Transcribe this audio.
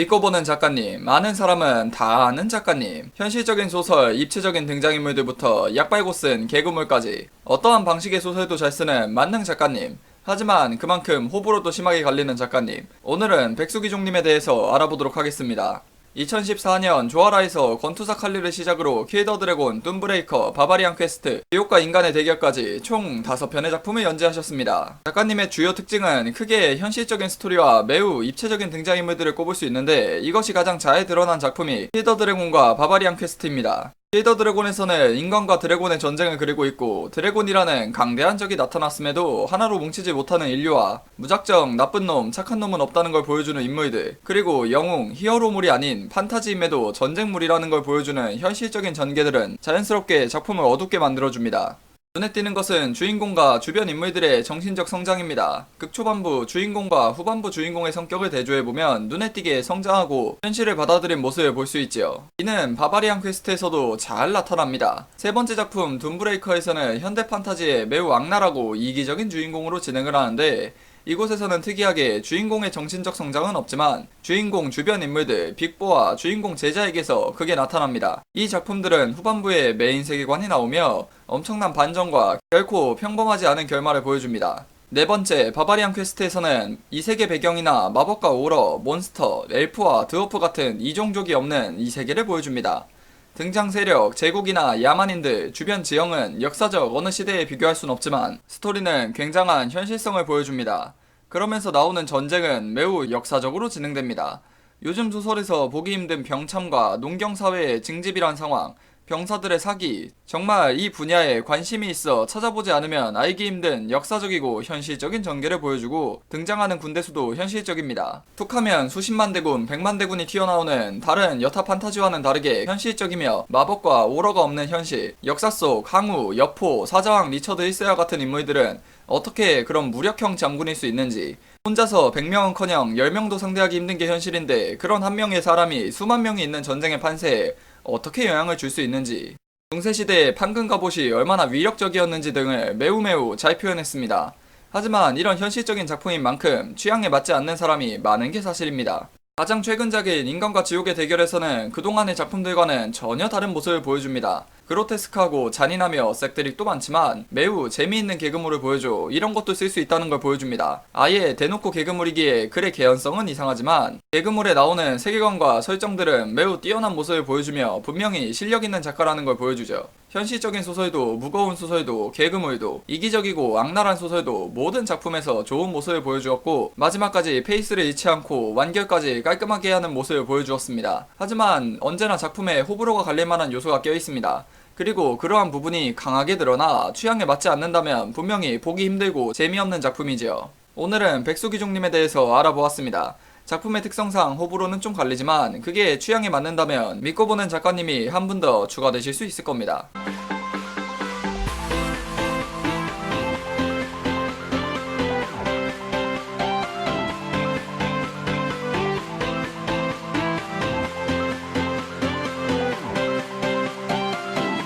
믿고 보는 작가님, 아는 사람은 다 아는 작가님. 현실적인 소설, 입체적인 등장인물들부터 약발고 쓴 개그물까지 어떠한 방식의 소설도 잘 쓰는 만능 작가님. 하지만 그만큼 호불호도 심하게 갈리는 작가님. 오늘은 백수기종님에 대해서 알아보도록 하겠습니다. 2014년 조아라에서 건투사 칼리를 시작으로 킬더 드래곤, 뚠브레이커, 바바리안 퀘스트, 지옥과 인간의 대결까지 총 5편의 작품을 연재하셨습니다. 작가님의 주요 특징은 크게 현실적인 스토리와 매우 입체적인 등장인물들을 꼽을 수 있는데 이것이 가장 잘 드러난 작품이 킬더 드래곤과 바바리안 퀘스트입니다. 킬더 드래곤에서는 인간과 드래곤의 전쟁을 그리고 있고 드래곤이라는 강대한 적이 나타났음에도 하나로 뭉치지 못하는 인류와 무작정 나쁜 놈, 착한 놈은 없다는 걸 보여주는 인물들 그리고 영웅, 히어로물이 아닌 판타지임에도 전쟁물이라는 걸 보여주는 현실적인 전개들은 자연스럽게 작품을 어둡게 만들어줍니다. 눈에 띄는 것은 주인공과 주변 인물들의 정신적 성장입니다. 극초반부 주인공과 후반부 주인공의 성격을 대조해보면 눈에 띄게 성장하고 현실을 받아들인 모습을 볼 수 있지요. 이는 바바리안 퀘스트에서도 잘 나타납니다. 세 번째 작품 둠브레이커에서는 현대 판타지의 매우 악랄하고 이기적인 주인공으로 진행을 하는데 이곳에서는 특이하게 주인공의 정신적 성장은 없지만 주인공 주변 인물들 빅보와 주인공 제자에게서 그게 나타납니다. 이 작품들은 후반부에 메인 세계관이 나오며 엄청난 반전과 결코 평범하지 않은 결말을 보여줍니다. 네 번째, 바바리안 퀘스트에서는 이 세계 배경이나 마법과 오러, 몬스터, 엘프와 드워프 같은 이종족이 없는 이 세계를 보여줍니다. 등장 세력, 제국이나 야만인들, 주변 지형은 역사적 어느 시대에 비교할 순 없지만 스토리는 굉장한 현실성을 보여줍니다. 그러면서 나오는 전쟁은 매우 역사적으로 진행됩니다. 요즘 소설에서 보기 힘든 병참과 농경사회의 징집이란 상황, 병사들의 사기, 정말 이 분야에 관심이 있어 찾아보지 않으면 알기 힘든 역사적이고 현실적인 전개를 보여주고 등장하는 군대 수도 현실적입니다. 툭하면 수십만 대군, 백만 대군이 튀어나오는 다른 여타 판타지와는 다르게 현실적이며 마법과 오러가 없는 현실, 역사 속 항우, 여포, 사자왕 리처드 1세와 같은 인물들은 어떻게 그런 무력형 장군일 수 있는지 혼자서 100명은 커녕 10명도 상대하기 힘든 게 현실인데 그런 한 명의 사람이 수만 명이 있는 전쟁의 판세에 어떻게 영향을 줄 수 있는지 중세시대의 판금 갑옷이 얼마나 위력적이었는지 등을 매우 매우 잘 표현했습니다. 하지만 이런 현실적인 작품인 만큼 취향에 맞지 않는 사람이 많은 게 사실입니다. 가장 최근작인 인간과 지옥의 대결에서는 그동안의 작품들과는 전혀 다른 모습을 보여줍니다. 그로테스크하고 잔인하며 색드립도 많지만 매우 재미있는 개그물을 보여줘 이런 것도 쓸 수 있다는 걸 보여줍니다. 아예 대놓고 개그물이기에 글의 개연성은 이상하지만 개그물에 나오는 세계관과 설정들은 매우 뛰어난 모습을 보여주며 분명히 실력 있는 작가라는 걸 보여주죠. 현실적인 소설도 무거운 소설도 개그물도 이기적이고 악랄한 소설도 모든 작품에서 좋은 모습을 보여주었고 마지막까지 페이스를 잃지 않고 완결까지 깔끔하게 하는 모습을 보여주었습니다. 하지만 언제나 작품에 호불호가 갈릴 만한 요소가 껴 있습니다. 그리고 그러한 부분이 강하게 드러나 취향에 맞지 않는다면 분명히 보기 힘들고 재미없는 작품이지요. 오늘은 백수기종님에 대해서 알아보았습니다. 작품의 특성상 호불호는 좀 갈리지만 그게 취향에 맞는다면 믿고 보는 작가님이 한 분 더 추가되실 수 있을 겁니다.